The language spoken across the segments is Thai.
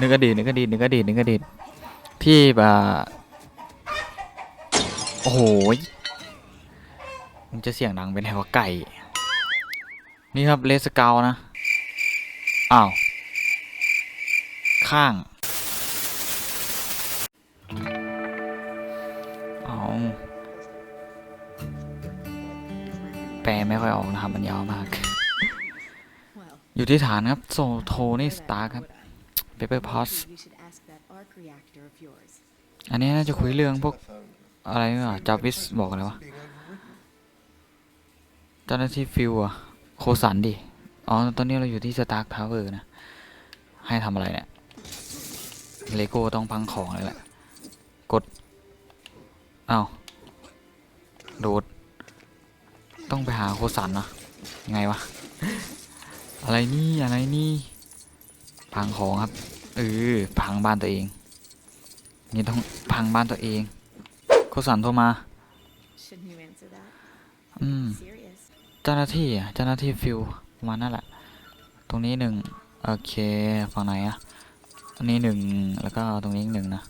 นึกอดีตนึกอดีตนึกอดีตนึกอดีตที่แบบโอ้โหยมันจะเสียงดังเป็นแถวะไก่ นี่ครับเลสเกานะ อ้าว ข้าง เอาแปลไม่ค่อยออกนะครับ มันยาวมาก Well, อยู่ที่ฐานครับ โซโทนี่สตาร์ครับ เปเปอร์พอส maybe you should ask that arc reactor of yours. อันนี้น่าจะคุยเรื่องพวกอะไรอะจาวิสบอกอะไรวะเจ้าหน้าที่ฟิวอะโคสันดิ อ๋อ ตอนนี้เราอยู่ที่สตาร์คทาวเวอร์นะ ให้ทำอะไรเนี่ย เลโก้ต้องพังของเลยแหละ กดอ้าวโดด ต้องไปหาโคสันนะยังไงวะ อะไรนี่ อะไรนี่ พังของครับ เออพังบ้านตัวเอง นี่ต้องพังบ้านตัวเองโคสันโทรมา Shouldn't you answer that? อืม Serious. เจ้าหน้าที่อะเจ้าหน้าที่ฟิลประมาณนั่นแหละ ตรงนี้หนึ่งโอเคฝั่งไหนอะอันนี้หนึ่งแล้วก็ตรงนี้อีกหนึ่งนะ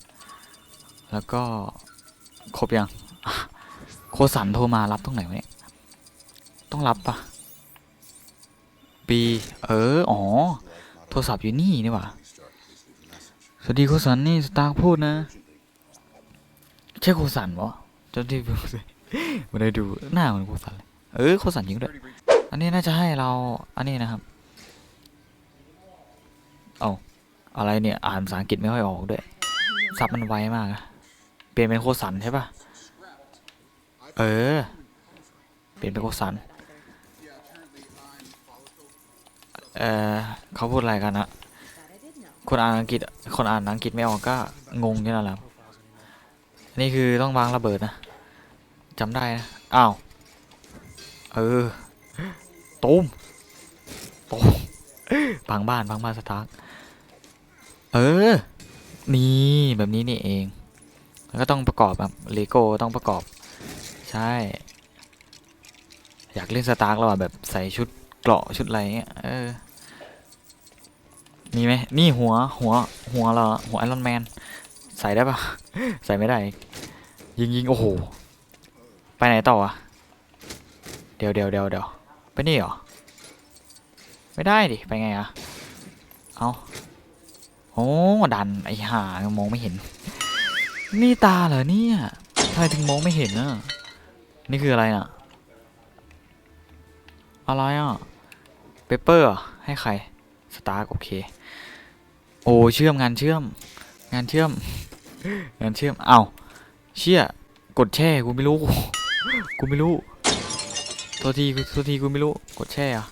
แล้วก็ครบยังอะโคสันโทรมารับตรงไหนวะเนี่ยต้องรับปะบีเออ อ๋อ โทรศัพท์อยู่นี่นี่หว่า สวัสดีโคสันนี่สตาร์พูดนะ ใช่โคสันวะเจ้าหน้าที่ไม่ได้ดูหน้าเหมือนโคสันเลยเออโคสันยิงด้วยอันนี้น่าจะให้เราอันนี้นะครับเอาอะไรเนี่ยอ่านภาษาอังกฤษไม่ค่อยออกด้วยซับมันไวมากอะเปลี่ยนเป็นโคสันใช่ปะเออ เปลี่ยนเป็นโคสันเออเขาพูดอะไรกันนะ คนอ่านอังกฤษ คนอ่านอังกฤษไม่ออกก็งงนี่แหละนี่คือต้องวางระเบิดนะจำได้นะอ้าวเออตูมตูมพังบ้านพังบ้านสตาร์ทเออ นี่แบบนี้นี่เอง แล้วก็ต้องประกอบแบบเลโก้ต้องประกอบ ใช่ อยากเล่นสตาร์กแล้วอะแบบใส่ชุดเกราะชุดอะไรเงี้ยเออ มีไหมนี่หัวหัวหัวเหรอหัวไอรอนแมนใส่ได้ปะใส่ไม่ได้ ยิงยิงโอ้โห ไปไหนต่ออะเดี๋ยวเดี๋ยวเดี๋ยวเดี๋ยวไปนี่เหรอ ไม่ได้ดิ ไปไงอะเอาโอ้ดันไอ้ห่ามองไม่เห็น นี่ตาเหรอเนี่ยทำไมถึงมองไม่เห็นอะนี่คืออะไรน่ะ อะไรอะเปเปอร์ให้ใคร สตาร์โอเค โอ้เชื่อมงานเชื่อม งานเชื่อม งานเชื่อม เอาเชี่ยกดแช่กูไม่รู้ กูไม่รู้โทษทีกูโทษทีกูไม่รู้ กดแช่อะ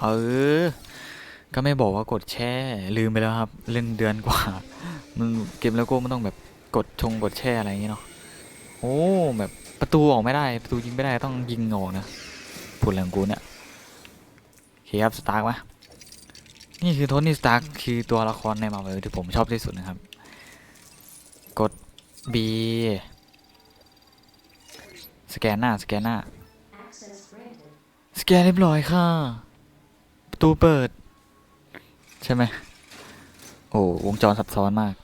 เออ ก็ไม่บอกว่ากดแช่ ลืมไปแล้วครับ เล่นเดือนกว่า มันเกมแล้วก็มันต้องแบบกดชงกดแช่อะไรอย่างเงี้ยเนาะ โอ้แบบประตูออกไม่ได้ ประตูยิงไม่ได้ต้องยิงออกนะพูดอะไรงกูเนี่ยโอเคครับสตาร์กไหม นี่คือโทนี่สตาร์กคือตัวละครในมาเวลที่ผมชอบที่สุดนะครับ กด B สแกนหน้า สแกนหน้า สแกนเรียบร้อยค่ะประตูเปิด ใช่ไหม โอ้วงจรซับซ้อนมาก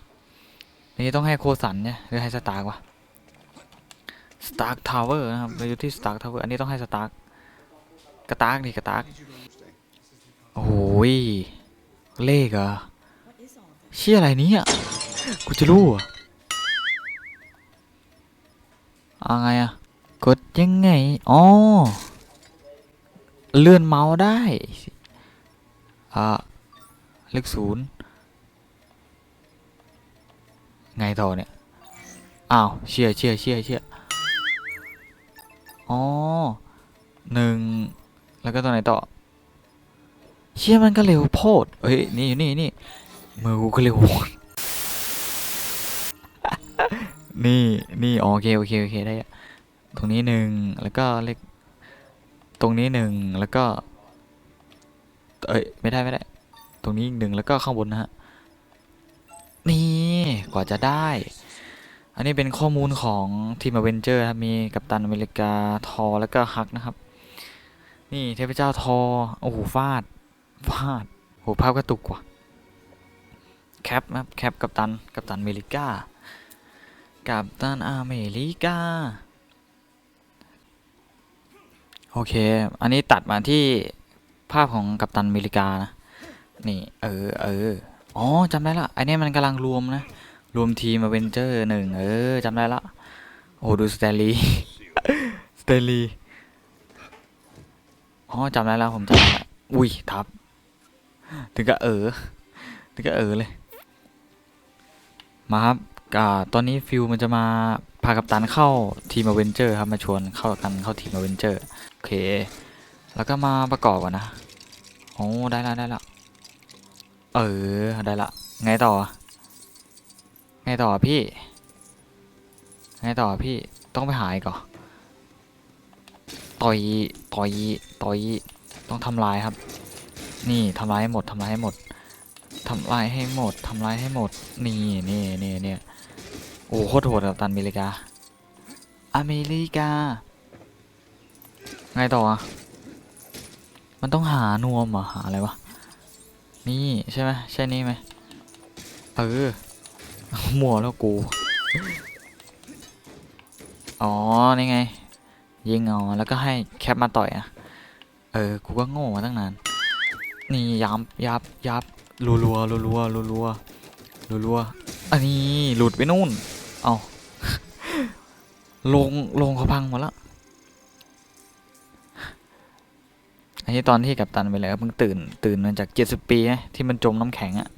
นี่ต้องให้โคสันเนี่ย หรือให้สตาร์กวะสตาร์กทาวเวอร์นะครับเราอยู่ที่สตาร์กทาวเวอร์อันนี้ต้องให้สตาร์กกระตากดิกระตากโอ้ย เลขเหรอ What is all this? เชี่ยอะไรเนี่ยกูจะรู้อะอาไงอะกดยังไงอ๋อเลื่อนเมาส์ได้อ่าเลขศูนย์ไงต่อเนี่ย อ้าวเชี่ยเชี่ยเชี่ยเชี่ยอ๋อหนึ่งแล้วก็ตัวไหนต่อ เชี่ยมันก็เร็วโพดเฮ้ยนี่นี่นี่มือกูก็เร็วนี่นี่โอเคโอเคโอเคได้ตรงนี้หนึ่งแล้วก็เลขตรงนี้หนึ่งแล้วก็ เอ้ยไม่ได้ไม่ได้ ตรงนี้อีกหนึ่งแล้วก็ข้างบนนะฮะนี่กว่าจะได้ อันนี้เป็นข้อมูลของทีมอเวนเจอร์ครับมีกัปตันอเมริกาทอแล้วก็ฮักนะครับ นี่เทพเจ้าทอโอ้โหฟาด ฟาดโหภาพกระตุกว่ะปนะครับแคปกับตันกับตันอเมริกากับตันอเมริกาโอเค อันนี้ตัดมาที่ภาพของกัปตันอเมริกานะ นี่ เออ เออ อ๋อจำได้ละไอเนี้ยมันกำลังรวมนะ รวมทีมอเวนเจอร์หนึ่ง เออจำได้ละ โอ้ ดูสเตลลีสเตลลีอ๋อจำได้แล้วผมจำได้ อุ้ยทับ ถึงก็เออถึงก็เออเลย มาครับอ่าตอนนี้ฟิวมันจะมาพากัปตันเข้าทีมอเวนเจอร์ครับมาชวนเข้ากันเข้าทีมอเวนเจอร์โอเค แล้วก็มาประกอบก่อนนะโอ้ได้ละได้ละเออได้ละไงต่อไงต่อพี่ไงต่อพี่ต้องไปหายก่อนต่อยต่อยต่อยต้องทำลายครับ นี่ทำลายให้หมดทำลายให้หมดทำลายให้หมดทำลายให้หมด นี่นี่นี่เนี่ยโอ้โหโคตรโหดกับตันอเมริกา อเมริกา ไงต่ออะมันต้องหานวมเหรอหาอะไรวะ นี่ใช่ไหมใช่นี่ไหมเออมัวแล้วกู อ๋อ นี่ไง ยิงเอาแล้วก็ให้แคปมาต่อยอะ เออ กูก็โง่มาตั้งนาน นี่ยับยับยับรัวรัวรัวรัวรัวรัวรัวรัวอันนี้หลุดไปนู่น เอาลงลงเขาพังหมดแล้วอันนี้ตอนที่กับตันไปแล้วเพิ่งตื่น ตื่นมาจากเจ็ดสิบปีนะที่มันจมน้ำแข็งอะ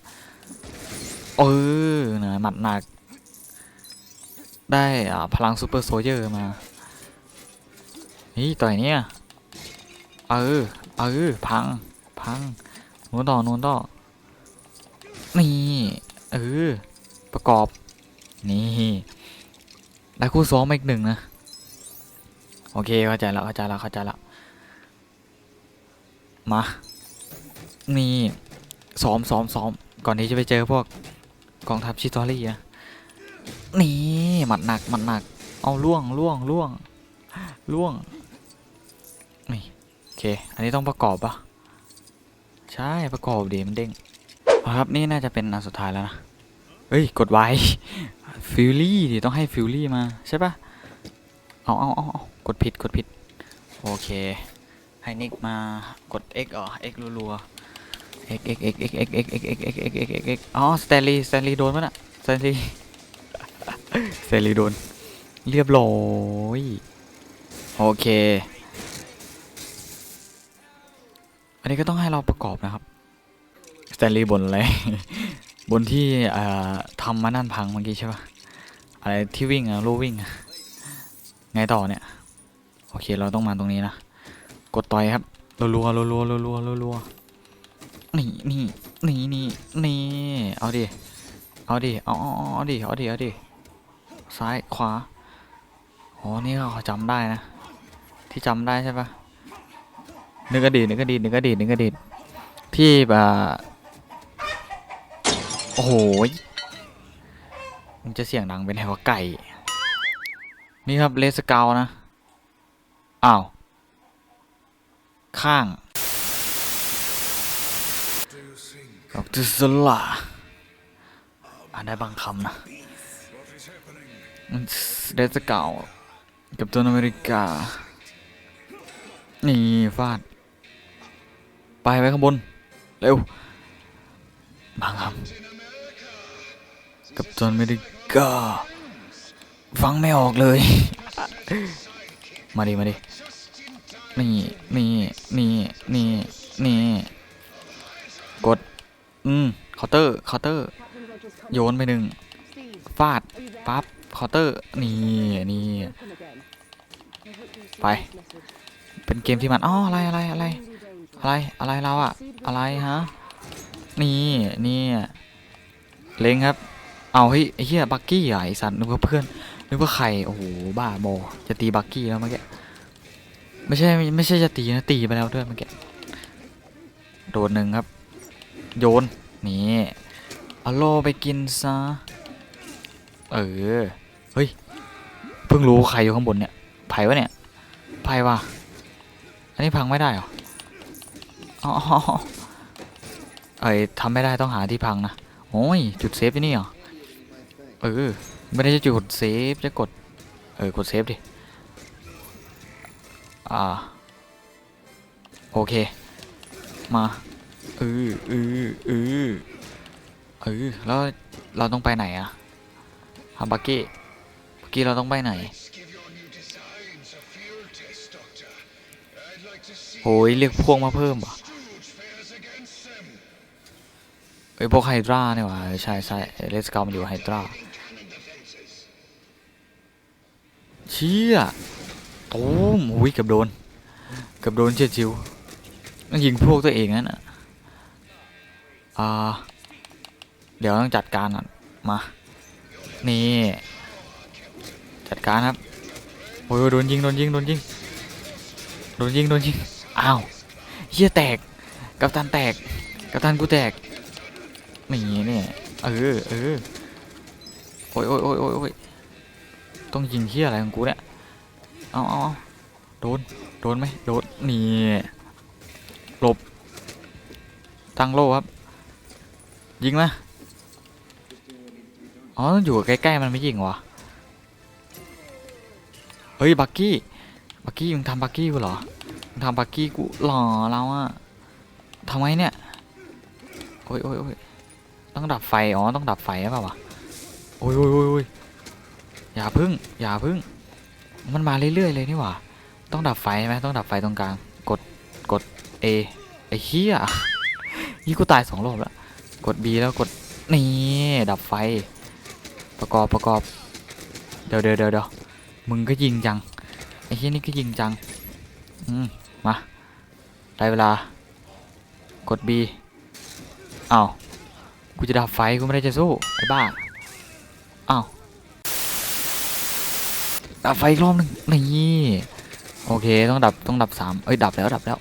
เออนะหมัดหนัก ได้อ่าพลังซูเปอร์โซเยอร์มานี่ต่อยเนี่ยเออเออพัง พังนูนต่อนูนต่อนี่เออประกอบ นี่ได้คู่ซ้อมมาอีกหนึ่งนะโอเคเข้าใจแล้วเข้าใจแล้วเข้าใจแล้วมานี่ซ้อมซ้อมซ้อมก่อนที่จะไปเจอพวกกองทัพชิตอรี่นะนี่หมัดหนักหมัดหนัก เอาล่วงล่วงล่วงล่วงนี่โอเค อันนี้ต้องประกอบปะ ใช่ประกอบดีมันเด้งครับนี่น่าจะเป็นอันสุดท้ายแล้วนะเฮ้ย กดไว้ฟิลลี่ดิต้องให้ฟิลลี่มา ใช่ปะเอาเอาเอาเอากดผิดกดผิด โอเค ให้นิกมากด X อ๋อ X รัวๆ X X X X X X X X X X X X X อ๋อสแตนลีสแตนลีโดนมั้ยน่ะสแตนลีสแตนลีโดน เรียบร้อย โอเค อันนี้ก็ต้องให้เราประกอบนะครับสแตนลีย์บนอะไร บนที่เอ่อทำมานั่นพังเมื่อกี้ใช่ปะอะไรที่วิ่งอะลู่วิ่งอะไงต่อเนี่ย โอเคเราต้องมาตรงนี้นะ กดต่อยครับรัวรัวรัวรัวรัวรัวรัวนี่นี่นี่นี่นี่เอาดิเอาดิเอาเอาเอาเอาดิเอาดิเอาดิซ้ายขวาอ๋อนี่เขาจำได้นะ ที่จำได้ใช่ปะ นึกอดีตนึกอดีตนึกอดีตนึกอดีตที่แบบโอ้โหมันจะเสียงดังเป็นไงวไก่ นี่ครับเลสเกานะ อ้าว ข้างดอกสลาอ่านได้บางคำนะมันเดสเก่ากับตัวอเมริกา นี่ฟาด ไปไว้ข้างบน เร็วบางคำกับตัวอเมริกาฟังไม่ออกเลย มาดิมาดินี่นี่นี่นี่นี่กด อืมเคาน์เตอร์เคาน์เตอร์ โยนไปหนึ่งฟาดปั๊บเคาน์เตอร์ นี่นี่ ไป เป็นเกมที่มันอ๋ออะไรอะไรอะไร อะไรอะไรเราอะอะไรฮะนี่นี่เล็งครับ เอาเฮ้ยไอ้เหี้ยบักกี้อะไอสัตว์นึกว่าเพื่อนนึกว่าใครโอ้โหบ้าโบจะตีบักกี้แล้วเมื่อกี้ไม่ใช่ไม่ใช่จะตีนะตีไปแล้วด้วยเมื่อกี้โดนหนึ่งครับ โยนนี่เอาโลไปกินซะเออเฮ้ยเพิ่งรู้ใครอยู่ข้างบนเนี่ยไผ่วะเนี่ยไผ่วะอันนี้พังไม่ได้หรอ อ๋อเอ้ยทำไม่ได้ต้องหาที่พังนะ โอ้ย จุดเซฟที่นี่เหรอ เออ ไม่ได้จะจุดเซฟจะกด เออ กดเซฟดิ อ่า โอเค มาเออเออเออเออแล้วเราต้องไปไหนอะฮาบักกี้บักกี้เราต้องไปไหนโอ้ยเรียกพวกมาเพิ่มเห รอเอ้ยพวกไฮดราเนี่ยว่ะใช่ใช่เลสกามันอยู่ไฮดราเชี่ยตูมอุ้ยเกือบโดนเกือบโดนเชี่ยชิวต้องยิงพวกตัวเองนั่นน่ะอ่าเดี๋ยวต้องจัดการก่อนมา นี่ จัดการครับโอ้ยโดนยิงโดนยิงโดนยิงโดนยิงโดนยิงอ้าวเฮียแตก กัปตันแตก กัปตันกูแตก นี่เนี่ยเออเออโอ้ยโอ้ยโอ้ยโอ้ยต้องยิงเฮียอะไรของกูเนี่ยเอาเอาเอาโดนโดนไหมโดนนี่หลบตั้งโล่ครับ ยิงมาอ๋อต้องอยู่ใกล้ๆมันไม่ยิงวะเฮ้ยบักกี้บักกี้มึงทำบักกี้กูเหรอมึงทำบักกี้กูหล่อเราอะทำไมเนี่ยโอ้ยโอ้ยโอ้ย ต้องดับไฟ อ๋อ ต้องดับไฟหรือเปล่าวะโอ้ยโอ้ยโอ้ยโอ้ยอย่าพึ่ง อย่าพึ่ง มันมาเรื่อยๆเลยนี่หว่า ต้องดับไฟใช่ไหมต้องดับไฟตรงกลาง กด กด A ไอ้เหี้ยนี่กูตายสองรอบแล้ว กด B แล้วกด นี่ ดับไฟ ประกอบประกอบ เดี๋ยวเดี๋ยวเดี๋ยวเดี๋ยวมึงก็ยิงจัง ไอ้เหี้ยนี่ก็ยิงจัง อืม มา ได้เวลา กด B อ้าว กูจะดับไฟกูไม่ได้จะสู้ไอ้บ้าอ้าวดับไฟอีกรอบหนึ่งนี่โอเคต้องดับต้องดับสามเอ้ยดับแล้วดับแล้ว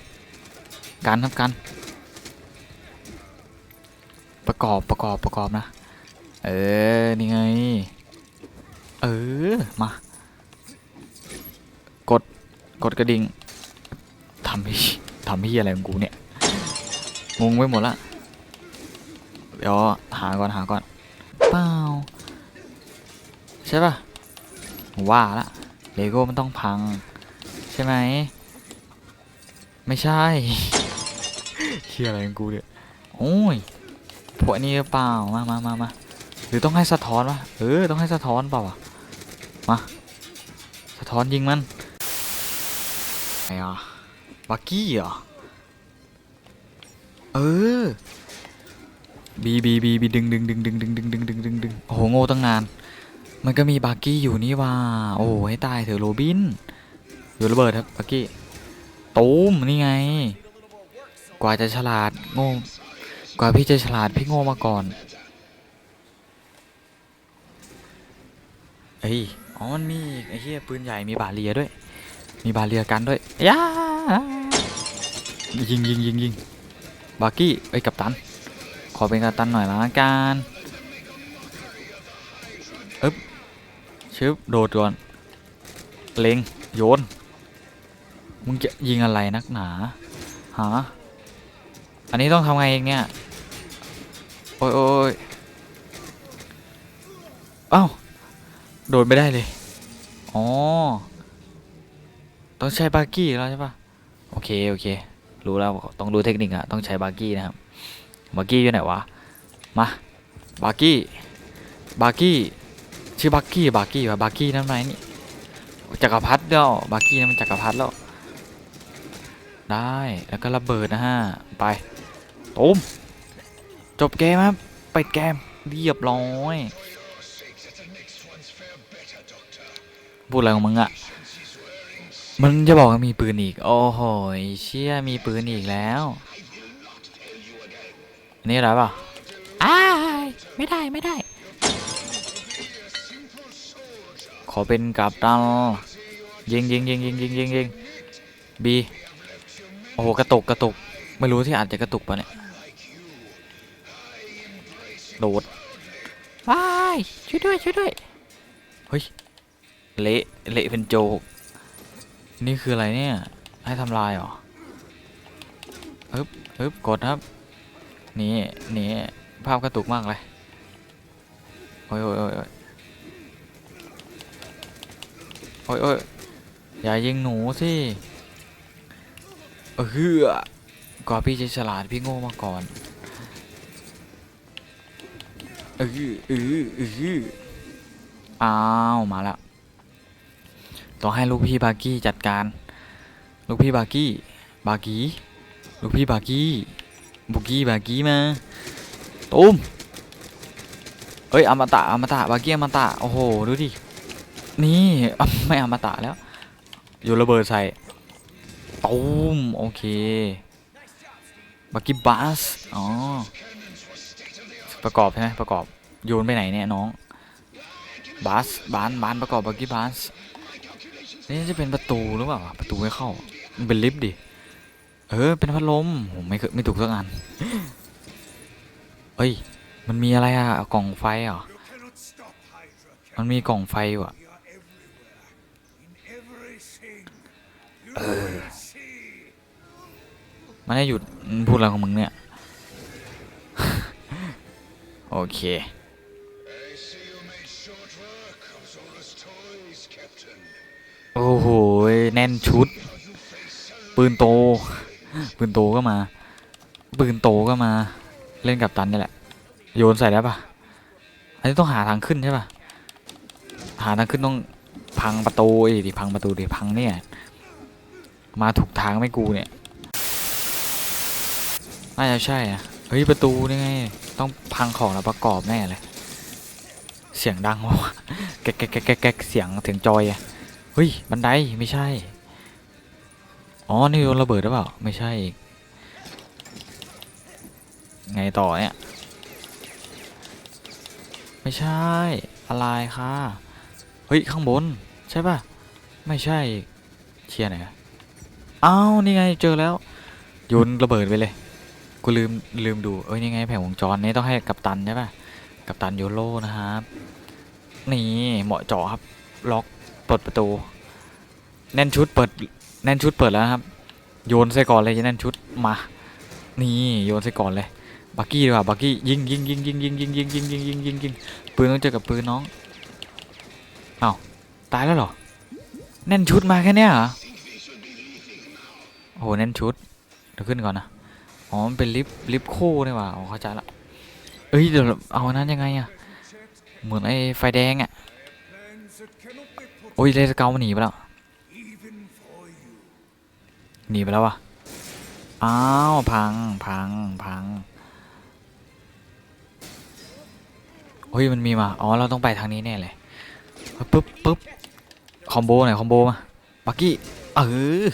กันครับกันประกอบประกอบประกอบนะ เออนี่ไง เออมากดกดกระดิ่งทำพี่ทำพี่อะไรของกูเนี่ยงงไปหมดละ เดี๋ยวหาก่อนหาก่อนเปล่าใช่ป่ะว่าละเลโก้มันต้องพัง ใช่ไหม ไม่ใช่เฮียอะไรของกูเนี่ยโอ้ยพวกนี้เปล่ามามามามาหรือต้องให้สะท้อนวะเออต้องให้สะท้อนเปล่าวะมาสะท้อนยิงมันไงอะบักกี้เหรอเออ บีบีบีบีดึงดึงดึงดึงดึงดึงดึงดึงดึงดึงโอ้โหโง่ตั้งนาน มันก็มีบักกี้อยู่นี่ว่า โอ้โหให้ตายเถอะโรบินอยู่ระเบิดครับบักกี้ตูมนี่ไง กว่าจะฉลาดโง่กว่าพี่จะฉลาดพี่โง่มาก่อนเอ้ยอ๋อมันมีไอ้เหี้ยปืนใหญ่มีบาเรียด้วย มีบาเรียกันด้วยย่ายิงยิงยิงยิงบาร์กี้ไอ้กัปตัน ขอเป็นกัปตันหน่อยละกันอึ๊บชึบโดดก่อนเล็งโยน มึงจะยิงอะไรนักหนาหาอันนี้ต้องทำไงเองเนี่ย โอ้ยโอ้ยเอ้า โดดไม่ได้เลย อ๋อ ต้องใช้บาร์กี้แล้วใช่ปะโอเค โอเค รู้แล้ว ต้องรู้เทคนิคอะต้องใช้บาร์กี้นะครับ บาร์กี้อยู่ไหนวะ มาบาร์กี้บาร์กี้ชื่อบาร์กี้บาร์กี้วะบาร์กี้นั่นไหมนี่จักรพรรดิเดียวบาร์กี้นั่นมันจักรพรรดิแล้ว ได้แล้วก็ระเบิดนะฮะไปตุ้มจบเกมครับปิดเกมเรียบร้อยพูดอะไรของมึงอะมึงจะบอกว่ามีปืนอีก โอ้โหเชี่ยมีปืนอีกแล้ว นนี่อะไรเปล่าอ้ายไม่ได้ไม่ได้ ขอเป็นกับตันยิงยิงยิงยิงยิงยิงยิงบีโอ้โหกระตุกกระตุก ไม่รู้ที่อาจจะกระตุกปะเนี่ย โดดว้ายช่วยด้วยช่วยด้วย เฮ้ย เละเละเป็นโจก นี่คืออะไรเนี่ย ให้ทำลายเหรอฮึบฮึบกดครับ นี่นี่ภาพกระตุกมากเลย โอ้ยโอ้ยโอ้ยโอ้ยโอ้ยอย่ายิงหนูสิเออเฮือก่อนพี่จะฉลาดพี่โง่มาก่อนเออเออเอออ้าวมาแล้วต้องให้ลูกพี่บากี้จัดการ ลูกพี่บากี้ บากี้ ลูกพี่บากี้ บุกี้บากี้มาตุ้มเอ้ยอมตะอมตะบากียอมตะโอ้โหดูดินี่ไม่อมตะแล้วโยนระเบิดใส่ตูมโอเคบากี้บัสอ๋อประกอบใช่ไหมประกอบโยนไปไหนเนี่ยน้องบัสบานบานประกอบบากี้บัสนี่จะเป็นประตูหรือเปล่าประตูไม่เข้ามันเป็นลิฟต์ดิ เออ เป็นพัดลมผมไม่เคยไม่ถูกสักอันเอ้ย มันมีอะไรอะกล่องไฟเหรอ มันมีกล่องไฟอะ We are everywhere. In everything. You will see. มันได้หยุดพูดอะไรของมึงเนี่ย โอเค โอ้โห แน่นชุด ปืนโต ปืนโตก็มา ปืนโตก็มา เล่นกับตันนี่แหละ โยนใส่ได้ปะอันนี้ต้องหาทางขึ้นใช่ปะหาทางขึ้นต้องพังประตูไอ้ดิพังประตูดิพังเนี่ย มาถูกทางไม่กูเนี่ย น่าจะใช่อะเฮ้ยประตูนี่ไง ต้องพังของแล้วประกอบแน่เลย เสียงดังวะแก๊กแก๊กแก๊กแกแกเสียงเสียงจอยอะเฮ้ยบันไดไม่ใช่ อ๋อ นี่โยนระเบิดหรือเปล่า ไม่ใช่อีก ไงต่อเนี่ย ไม่ใช่ อะไรค่ะ เฮ้ย ข้างบน ใช่ป่ะ ไม่ใช่อีกเชียร์ไหนอะอ้าว นี่ไง เจอแล้ว โยนระเบิดไปเลย กูลืม ลืมดู เอ้ย นี่ไง แผงวงจรนี่ต้องให้กัปตันใช่ป่ะ กัปตันโยโร่นะครับ นี่ เหมาะเจาะครับ ล็อกปิดประตู แน่นชุดเปิด แน่นชุดเปิดแล้วครับ โยนใส่ก่อนเลยแน่นชุดมา นี่โยนใส่ก่อนเลยบักกี้ดีกว่าบักกี้ยิงยิงยิงยิงยิงยิงยิงยิงยิงยิงยิงยิงปืนต้องเจอกับปืนน้องเอ้าตายแล้วหรอ แน่นชุดมาแค่เนี้ยเหรอโอ้โหแน่นชุดเดี๋ยวขึ้นก่อนนะอ๋อมันเป็นลิฟต์ลิฟต์คู่นี่ว่าอ๋อเข้าใจละเอ้ยเดี๋ยวเอานั้นยังไงอะเหมือนไอ้ไฟแดงอะโอ้ยเลสเกามันหนีไปแล้ว หนีไปแล้ววะอ้าวพังพังพังเฮ้ยมันมีมาอ๋อเราต้องไปทางนี้แน่เลยปึ๊บปึ๊บคอมโบหน่อยคอมโบมาบักกี้เออ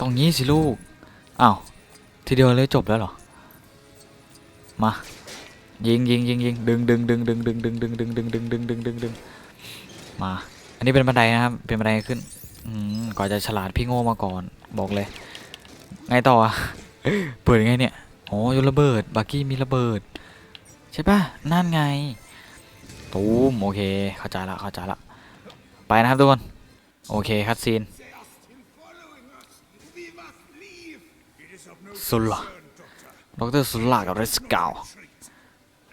ตรงนี้สิลูกอ้าวทีเดียวเลยจบแล้วเหรอมายิงยิงยิงยิงดึงดึงดึงดึงดึงดึงดึงดึงดึงดึงดึงดึงดึงดึงมา อันนี้เป็นบันไดนะครับเป็นบันไดขึ้น อืมก่อนจะฉลาดพี่โง่มาก่อน บอกเลย ไงต่อ เปิดไงเนี่ยอ๋อยนระเบิด บักกี้มีระเบิด ใช่ปะนั่นไง ตูมโอเค เข้าใจละเข้าใจละ ไปนะครับทุกคน โอเคคัดซีน They are still following us. We must leave. It is of no Sulla. concern, Doctor. ดรสุลากับเรสเกา Let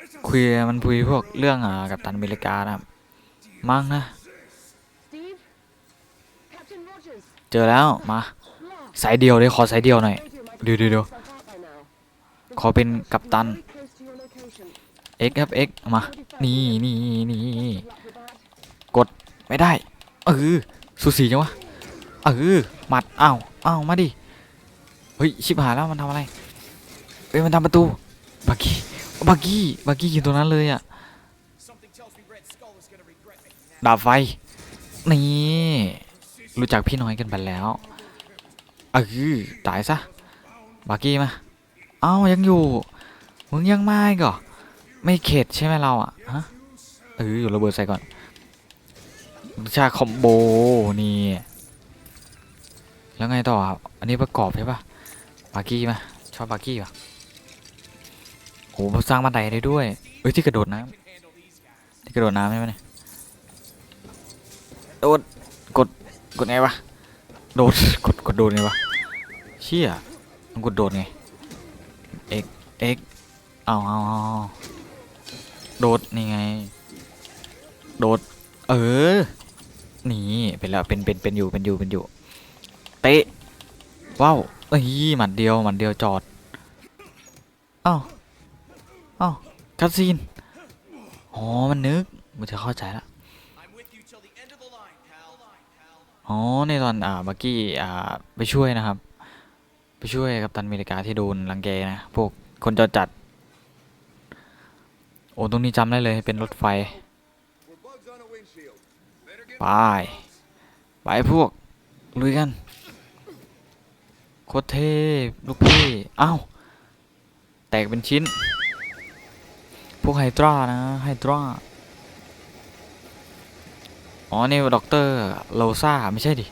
us คุยมันคุยพวกเรื่องอ่ากับตันอเมริกานะครับมั้งนะ เจอแล้วมาสายเดียวเลยขอสายเดียวหน่อยเดี๋ยวเดี๋ยวขอเป็นกัปตัน X ครับ X มานี่นี่นี่ Best of luck with that. ไม่ได้เออสูสีจังวะเออหมัดอ้าวอ้าวมาดิเฮ้ยชิบหายแล้วมันทำอะไรเฮ้ยมันทำประตูบักกี้บักกี้บักกี้อยู่ตรงนั้นเลยอะดาบไฟนี่ รู้จักพี่น้อยกันไปแล้วเออตายซะบักกี้มา เอ้ายังอยู่ มึงยังไม่ก่อไม่เข็ดใช่ไหมเราอะฮะเอออยู่ระเบิดใส่ก่อนชาคอมโบนี่ แล้วไงต่อครับ อันนี้ประกอบใช่ปะบาร์กี้มาชอบบาร์กี้ปะโอ้สร้างบันไดได้ด้วย เอ้ยที่กระโดดน้ำที่กระโดดน้ำใช่ไหมเนี่ยโดด กดไงวะ โดด กด กดโดดไงวะ เชี่ยมันกดโดดไง เอ็ก เอ็กเอาเอาเอาเอาโดดนี่ไง โดด เออ นี่เป็นแล้ว เป็น เป็น เป็นอยู่ เป็นอยู่ เป็นอยู่ เตะ ว้าว เอ้ยหมัดเดียว หมัดเดียวจอด เอ้า เอ้าคัตซีน อ๋อ มันนึกมันจะเข้าใจละ อ๋อ ในตอนอ่าบักกี้อ่าไปช่วยนะครับ ไปช่วยกัปตันอเมริกาที่โดนรังแกนะ พวกคนจอจัด โอ้ตรงนี้จำได้เลยเป็นรถไฟ ไป ไปพวก ลุยกัน โคตรเทพลูกพี่อ้าว แตกเป็นชิ้น พวกไฮดรานะไฮดรา อ๋อนี่ด็อกเตอร์โลซาไม่ใช่ดิ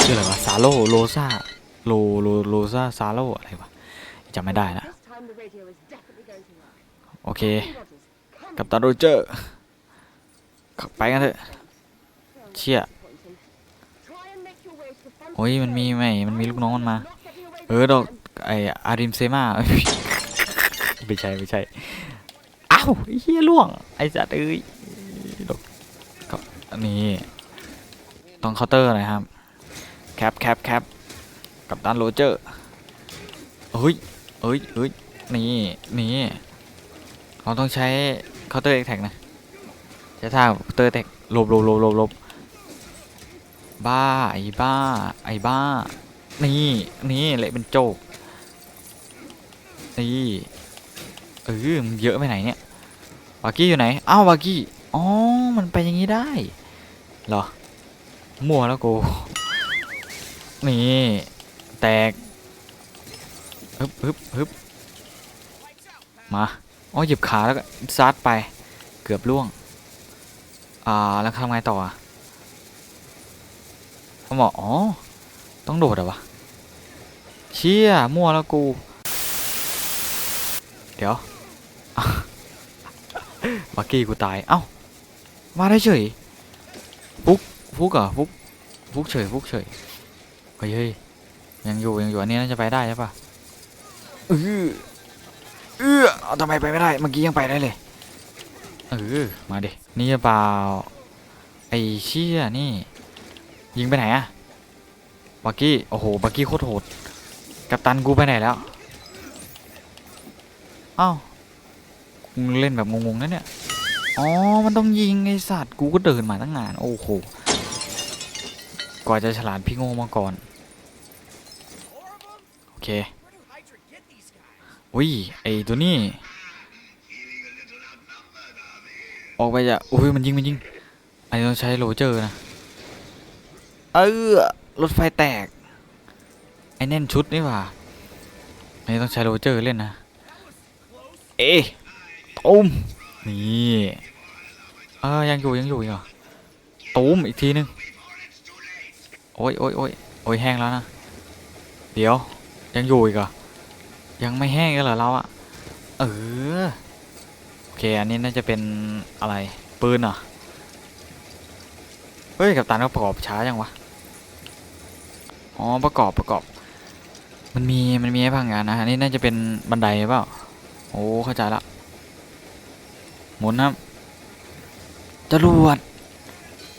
ชื่ออะไรวะซาโลโลซาโลโลโลซาซาโลอะไรวะจำไม่ได้นะ This time the radio is definitely going to work. โอเค Captain Rogers, come กับตันโรเจอร์ไปกันเถอะเชี่ย pointing. Try and make your way to the front โอ้ย of the มันมี train. ไหมมันมีลูกน้องมันมา Not getting away เออ from ดอก them. ไออาริมเซมาไม่ใช่ไม่ใช่อ้าวไอ้เฮียล่วงไอ้จัดเอ้ยดอกก็อั นนี้ต้องเคาน์เตอร์น่อยครับ แคปแคปแคปกับตันโรเจอร์เฮ้ยเอ้ยเอ้ยนี่นี่เราต้องใช้เคาน์เตอร์เอ็กแท็กนะใช้ท่าเคาน์เตอร์แท็กลบลบลบลบลบบ้าไอ้บ้าไอ้บ้า นี่นี่เละเป็นโจกนี่เออมันเยอะไปไหนเนี่ยบากี้อยู่ไหนอ้าวบากี้อ๋อมันไปอย่างนี้ได้ เหรอ มั่วแล้วกู นี่ แตกฮึบฮึบฮึบมา อ๋อ หยิบขาแล้วก็ซัดไป เกือบล่วง อ่า แล้วทำไงต่ออะเขาบอกอ๋อ ต้องโดดเหรอวะ เชี่ย มั่วแล้วกู เดี๋ยว บักกี้กูตาย เอ้า มาได้เฉย ฟุกฟุกเหรอฟุกฟุกเฉยฟุกเฉยเฮ้ยเฮ้ยยังอยู่ยังอยู่อันนี้น่าจะไปได้ใช่ปะเออเออเอาทำไมไปไม่ได้เมื่อกี้ยังไปได้เลยเออมาดินี่หรือเปล่าไอ้เชี่ยนี่ ยิงไปไหนอะบักกี้โอ้โหบักกี้โคตรโหดกัปตันกูไปไหนแล้วเอ้ากูเล่นแบบงงๆนะเนี่ย อ๋อ มันต้องยิงไอสัตว์ กูก็เดินมาตั้งนาน โอ้โหกว่าจะฉลาดพี่โง่มาก่อน โอเคอุ้ย ไอตัวนี้ ออกไปจะอุ้ย มันยิง มันยิง อันนี้ต้องใช้โรเจอร์นะ เออ รถไฟแตก ไอแน่นชุดนี่หว่าอันนี้ต้องใช้โรเจอร์เล่นนะ เอ๊ะตุ้ม นี่เออยังอยู่ยังอยู่อีกเหรอตุ้มอีกทีนึง โอ้ยโอ้ยโอ้ยโอ้ยแห้งแล้วนะ เดี๋ยว ยังอยู่อีกเหรอ ยังไม่แห้งกันเหรอเราอะเออ โอเค อันนี้น่าจะเป็นอะไร ปืนเหรอเฮ้ย กับตันก็ประกอบช้าจังวะ อ๋อ ประกอบประกอบ มันมี มันมีให้พังงานนะ อันนี้น่าจะเป็นบันไดเปล่า โอ้ เข้าใจละ มุนครับจรวด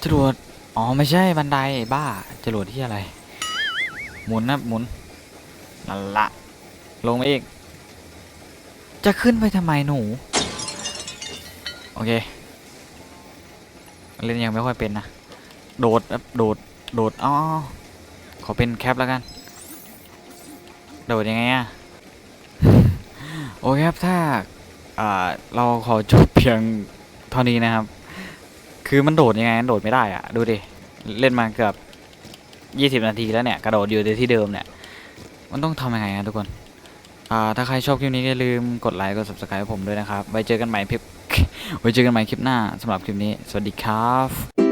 จรวดอ๋อไม่ใช่บันไดบ้าจรวดที่อะไร หมุนนะหมุนนั่นละลงมาอีก จะขึ้นไปทำไมหนู โอเค เล่นยังไม่ค่อยเป็นนะ โดดครับโดด โดดอ๋อขอเป็นแคปแล้วกัน โดดยังไงอะโอเคครับถ้า อ่าเราขอจบเพียงเท่านี้นะครับ คือมันโดดยังไงมันโดดไม่ได้อะดูดิ เล่นมาเกือบยี่สิบนาทีแล้วเนี่ย กระโดดอยู่ในที่เดิมเนี่ย มันต้องทำยังไงนะทุกคนอ่าถ้าใครชอบคลิปนี้อย่าลืมกดไลค์กด subscribe ผมด้วยนะครับไว้เจอกันใหม่คลิปไว้เจอกันใหม่คลิปหน้าสำหรับคลิปนี้ สวัสดีครับ